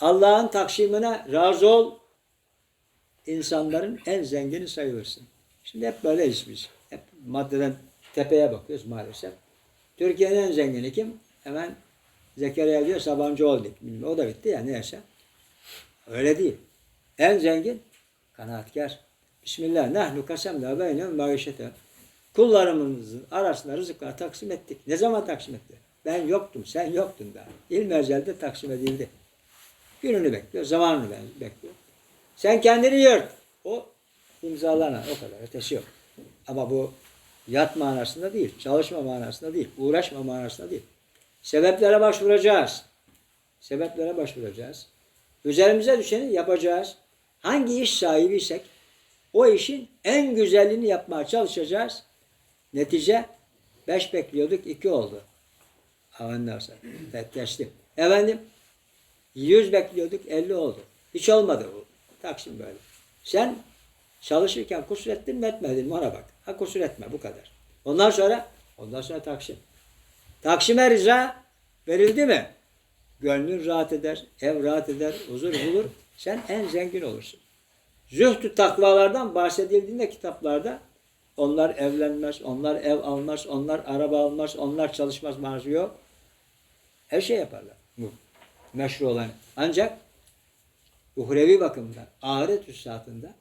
Allah'ın taksimine razı ol. insanların en zengini sayılırsın. Şimdi hep böyleyiz biz. Hep maddeden tepeye bakıyoruz maalesef. Türkiye'nin en zengini kim? Hemen Zekeriya diyor Sabancıoğlu. Bilmiyorum, O da bitti ya neyse. Öyle değil. En zengin kanaatkar. Bismillah. Nahnu kasemna beynehum maişete. Kullarımızın arasında rızıkları taksim ettik. Ne zaman taksim etti? Ben yoktum, sen yoktun daha. İlm ezelde taksim edildi. Gününü bekliyor, zamanını be- bekliyor. Sen kendini yırt. O imzalanan o kadar. Ötesi yok. Ama bu yat manasında değil, çalışma manasında değil, uğraşma manasında değil. Sebeplere başvuracağız. Sebeplere başvuracağız. Üzerimize düşeni yapacağız. Hangi iş sahibiysek o işin en güzelini yapmaya çalışacağız. Netice beş bekliyorduk, iki oldu. Evet, geçtim. Efendim yüz bekliyorduk, elli oldu. Hiç olmadı bu. Taksim böyle. Sen çalışırken kusur ettin mi etmedin mi ona bak. Ha kusur etme bu kadar. Ondan sonra ondan sonra taksim. Taksime rıza verildi mi? Gönlün rahat eder, ev rahat eder, huzur bulur. Sen en zengin olursun. Zühdü takvalardan bahsedildiğinde kitaplarda onlar evlenmez, onlar ev almaz, onlar araba almaz, onlar çalışmaz manası yok. Her şey yaparlar. Bu meşru olan. Ancak uhrevi bakımdan, ahiret üstadında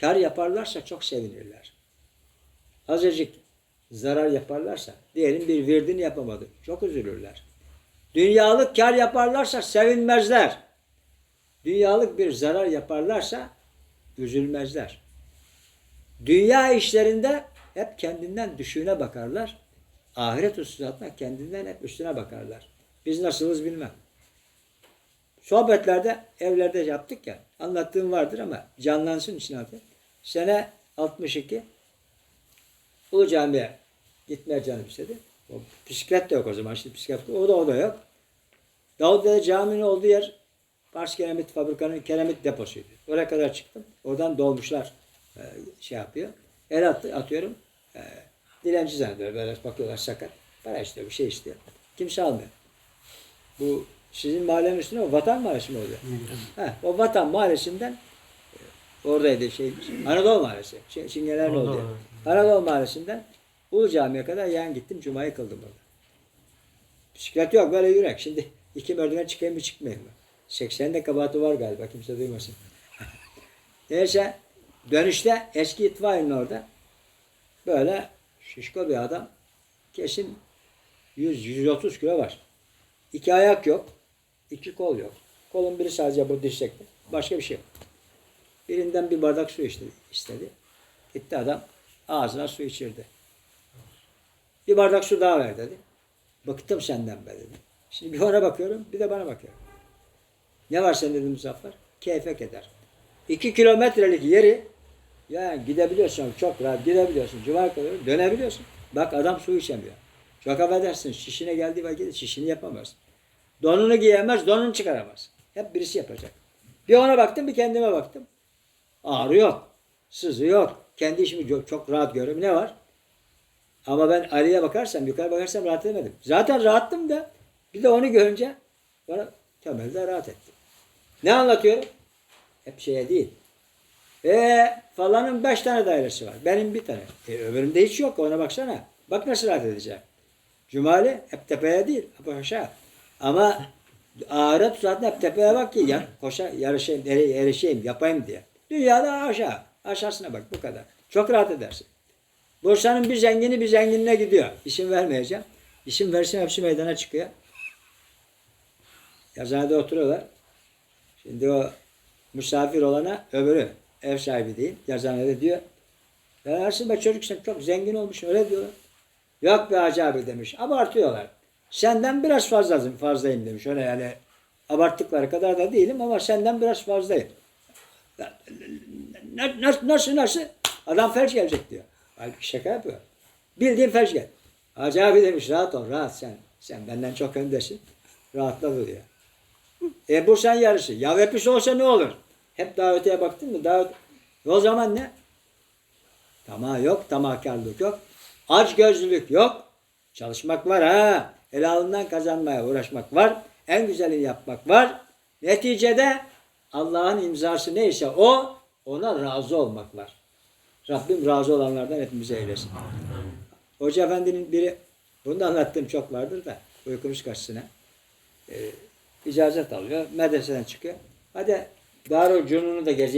kar yaparlarsa çok sevinirler. Azıcık zarar yaparlarsa, diyelim bir virdini yapamadı, çok üzülürler. Dünyalık kar yaparlarsa sevinmezler. Dünyalık bir zarar yaparlarsa üzülmezler. Dünya işlerinde hep kendinden düşüğüne bakarlar. Ahiret hususatına kendinden hep üstüne bakarlar. Biz nasılız bilmem. Sohbetlerde, evlerde yaptık ya. Anlattığım vardır ama canlansın için adı. Sene 62 Ulu Cami'ye gitmeye canım istedi. O bisiklet de yok o zaman. Şimdi bisiklet o da o da yok. Davudlu'da caminin olduğu yer Pars Keremit Fabrika'nın keremit deposuydu. Oraya kadar çıktım. Oradan dolmuşlar e, şey yapıyor. El attı, atıyorum. E, dilenci zannediyor. Böyle bakıyorlar sakat. Para istiyor, bir şey istiyor. Kimse almıyor. Bu sizin mahallenin üstüne o Vatan Mahallesi mi oluyor? Ha, o Vatan Mahallesi'nden oradaydı şey. Anadolu Mahallesi. Çingenerin Anadolu, olduğu. Anadolu Mahallesi'nden Ulu Cami'ye kadar yan gittim. Cuma'yı kıldım orada. Bisiklet yok böyle yürek. Şimdi iki merdiven çıkayım mı çıkmayayım mı? 80'de kabahati var galiba kimse duymasın. Neyse dönüşte eski itfaiyenin orada böyle şişko bir adam kesin 100-130 kilo var. İki ayak yok. İki kol yok. Kolun biri sadece bu dirsekte. Başka bir şey yok. Birinden bir bardak su içti, istedi. Gitti adam ağzına su içirdi. Bir bardak su daha ver dedi. Bıktım senden be dedi. Şimdi bir ona bakıyorum bir de bana bakıyorum. Ne var sen dedim Muzaffer? Keyfek eder. İki kilometrelik yeri yani gidebiliyorsun çok rahat gidebiliyorsun. Cuma kadar dönebiliyorsun. Bak adam su içemiyor. Çok affedersin şişine geldiği vakit şişini yapamaz. Donunu giyemez, donunu çıkaramaz. Hep birisi yapacak. Bir ona baktım bir kendime baktım. Ağrı yok. Sızı yok. Kendi işimi çok, çok rahat görüyorum. Ne var? Ama ben Ali'ye bakarsam, yukarı bakarsam rahat edemedim. Zaten rahattım da bir de onu görünce bana temelde rahat ettim. Ne anlatıyorum? Hep şeye değil. E falanın beş tane dairesi var. Benim bir tane. E, öbüründe hiç yok. Ona baksana. Bak nasıl rahat edeceğim. Cumali hep tepeye değil. Hep aşağı. Ama ahiret zaten hep tepeye bak ki ya, koşa yarışayım, erişeyim, yapayım diye. Dünyada aşağı. Aşağısına bak bu kadar. Çok rahat edersin. Bursa'nın bir zengini bir zenginine gidiyor. İsim vermeyeceğim. İsim versin hepsi meydana çıkıyor. Yazıhanede oturuyorlar. Şimdi o misafir olana öbürü ev sahibi değil. Yazıhanede diyor. Ya Ersin be çocuk sen çok zengin olmuş öyle diyorlar. Yok be Hacı abi demiş. Abartıyorlar. Senden biraz fazla fazlayım demiş. Öyle yani abarttıkları kadar da değilim ama senden biraz fazlayım. Nasıl, nasıl, nasıl? Adam felç gelecek diyor. Halbuki şaka yapıyor. Bildiğin felç gel. Hacı demiş rahat ol rahat sen. Sen benden çok öndesin. Rahatla diyor. E bu sen yarışı. Ya hepsi olsa ne olur? Hep daha öteye baktın mı? Daha O zaman ne? Tamah yok, tamahkarlık yok. Aç gözlülük yok. Çalışmak var ha. Helalından kazanmaya uğraşmak var. En güzelini yapmak var. Neticede Allah'ın imzası neyse o ona razı olmak var. Rabbim razı olanlardan hepimize eylesin. Hoca Efendi'nin biri, bunu da anlattığım çok vardır da uykumuz kaçsına. Ee, icazet alıyor, medreseden çıkıyor. Hadi Darül Cunun'u da gezeyim.